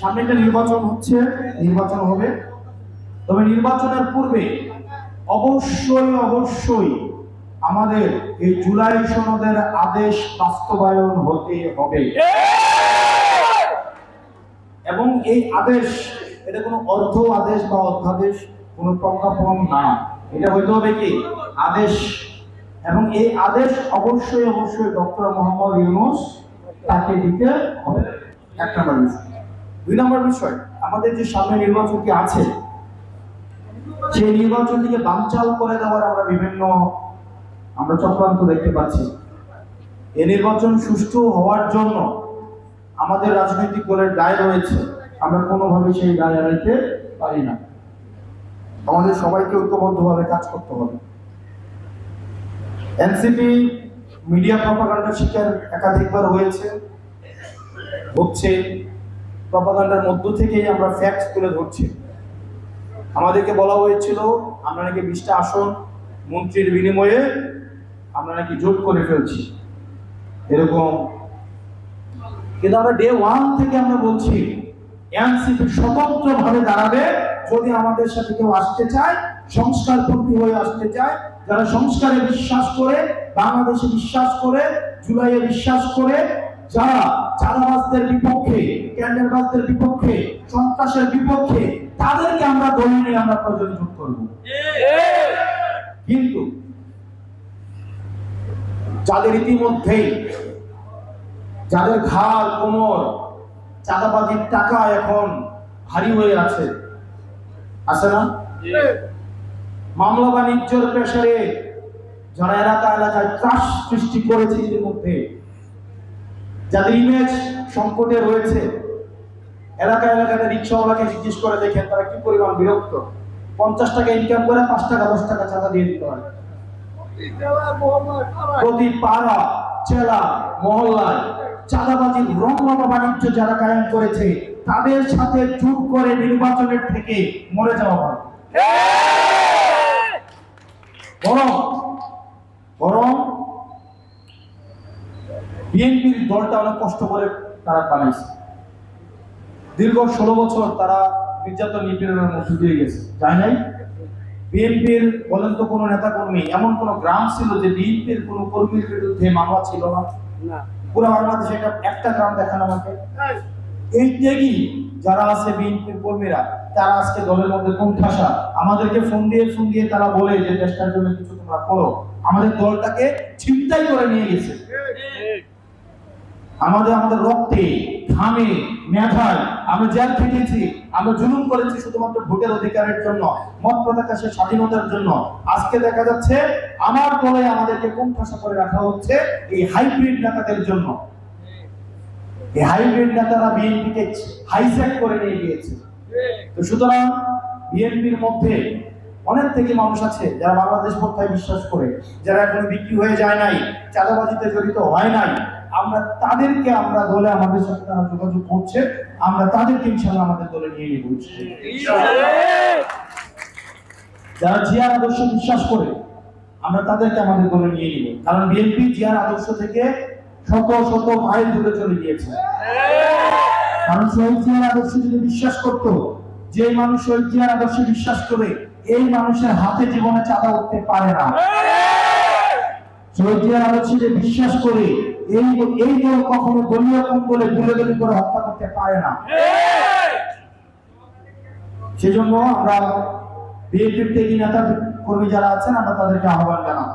সামনে একটা নির্বাচন হচ্ছে, নির্বাচন হবে। তবে নির্বাচনের পূর্বে অবশ্যই অবশ্যই আমাদের এই জুলাই সনদের আদেশ বাস্তবায়ন হতে হবে। এবং এই আদেশ, এটা কোনো অর্থ আদেশ বা অধ্যাদেশ, কোনো প্রজ্ঞাপন না। এটা হইতে হবে কি? আদেশ। এবং এই আদেশ অবশ্যই অবশ্যই ডক্টর মোহাম্মদ ইউনুস তাকে দিতে হবে। এক নম্বর বিষয়। দুই নম্বর বিষয়, আমাদের যে সামনে নির্বাচনটি আছে, সেই নির্বাচনটিকে বানচাল করে দেওয়ার আমরা বিভিন্ন আমরা চক্রান্ত দেখতে পাচ্ছি। এই নির্বাচন সুষ্ঠু হওয়ার জন্য আমাদের রাজনৈতিক দলের দায় রয়েছে। আমরা কোনোভাবে সেই দায় এড়াইতে পারি না। আমাদের সবাইকে ঐক্যবদ্ধভাবে কাজ করতে হবে। এনসিপি মিডিয়া প্রপাগান্ডার শিকার একাধিকবার হয়েছে, হচ্ছে প্রপাগান্ডার মধ্য থেকেই আমরা ফ্যাক্ট তুলে ধরছি। আমাদেরকে বলা হয়েছিল, আমরা নাকি বিশটা আসন মন্ত্রীর বিনিময়ে আমরা নাকি জোট করে ফেলছি। এরকম। কিন্তু আমরা ডে ওয়ান থেকে আমরা বলছি, এনসিপি স্বতন্ত্রভাবে দাঁড়াবে যদি আমাদের সাথে কেউ আসতে চায়, সংস্কারপন্থী হয়ে আসতে চায়, যারা সংস্কারে বিশ্বাস করে, বাংলাদেশে বিশ্বাস করে, জুলাইয়ে বিশ্বাস করে যারা চাঁদাবাজদের বিপক্ষে ক্যান্ডারবাজদের বিপক্ষে, সন্ত্রাসের বিপক্ষে, তাদেরকে আমরা দলে নিয়ে আমরা প্রয়োজন করব। কিন্তু যাদের ইতিমধ্যেই, যাদের ঘাড়, কোমর, চাঁদাবাজির টাকা এখন ভারী হয়ে আছে আছে না? মামলা বাণিজ্যের প্রেসারে যারা এলাকা এলাকায় ত্রাস সৃষ্টি করেছে ইতিমধ্যে যাদের ইমেজ সংকটে রয়েছে, এলাকা এলাকাতে রিক্সাওয়ালাকে জিজ্ঞেস করে দেখেন তারা কি পরিমাণ বিরক্ত। পঞ্চাশ টাকা ইনকাম করে পাঁচ টাকা, দশ টাকা চাঁদা দিয়ে দিতে হয়। প্রতি পাড়া, জেলা, মহল্লায় চাঁদাবাজির বাণিজ্য যারা কায়েম করেছে, তাদের সাথে চুপ করে নির্বাচনের থেকে মরে যাওয়া হয়। বরং বিএনপির দলটা অনেক কষ্ট করে তারা বানাইছে। দীর্ঘ ষোলো বছর তারা নির্যাতন নিপীড়নের মধ্যে দিয়ে গেছে। তাই নাই? বিএনপির বলেন তো কোনো নেতা কর্মী এমন কোন গ্রাম ছিল যে বিএনপির কোনো কর্মীর বিরুদ্ধে মামলা ছিল না? পুরো বাংলাদেশে একটা একটা গ্রাম দেখানো আমাকে। এই ত্যাগী যারা আছে বিএনপির কর্মীরা তারা আজকে দলের মধ্যে কোন ঠাসা আমাদেরকে ফোন দিয়ে ফোন দিয়ে তারা বলে যে দেশটার জন্য কিছু তোমরা করো। আমাদের দলটাকে ছিনতাই করে নিয়ে গেছে। আমাদের আমাদের রক্তে, ঘামে, মেধায় আমরা জেল খেটেছি, আমরা জুলুম করেছি শুধুমাত্র ভোটের অধিকারের জন্য, মত প্রকাশের স্বাধীনতার জন্য। আজকে দেখা যাচ্ছে, আমার দলে আমাদেরকে কোণঠাসা করে রাখা হচ্ছে এই হাইব্রিড নেতাদের জন্য। এই হাইব্রিড নেতারা বিএনপিকে হাইজ্যাক করে নিয়ে গিয়েছে। তো সুতরাং বিএনপির মধ্যে অনেক থেকে মানুষ আছে যারা বাংলাদেশ পন্থায় বিশ্বাস করে, যারা এখন বিক্রি হয়ে যায় নাই, চাঁদাবাজিতে জড়িত হয় নাই। আমরা তাদেরকে আমরা দলে আমাদের সাথে তারা যোগাযোগ করছে, আমরা তাদেরকে ইনশাল্লাহ আমাদের দলে নিয়ে নিয়ে বলছি যারা জিয়ার আদর্শ বিশ্বাস করে, আমরা তাদেরকে আমাদের দলে নিয়ে নিব। কারণ বিএনপি জিয়ার আদর্শ থেকে শত শত মাইল দূরে চলে গিয়েছে। কারণ শহীদ জিয়ার আদর্শ যদি বিশ্বাস করত যে মানুষ শহীদ জিয়ার আদর্শে বিশ্বাস করে, এই মানুষের হাতে জীবনে চাঁদা উঠতে পারে না। শহীদ জিয়ার যে বিশ্বাস করে এই এই কেউ কখনো দলীয় কম্বলে গুলে গুলি করে হত্যা করতে পারে না। সেজন্য আমরা বিএনপির ত্যাগী নেতা কর্মী যারা আছেন, আমরা তাদেরকে আহ্বান জানাব।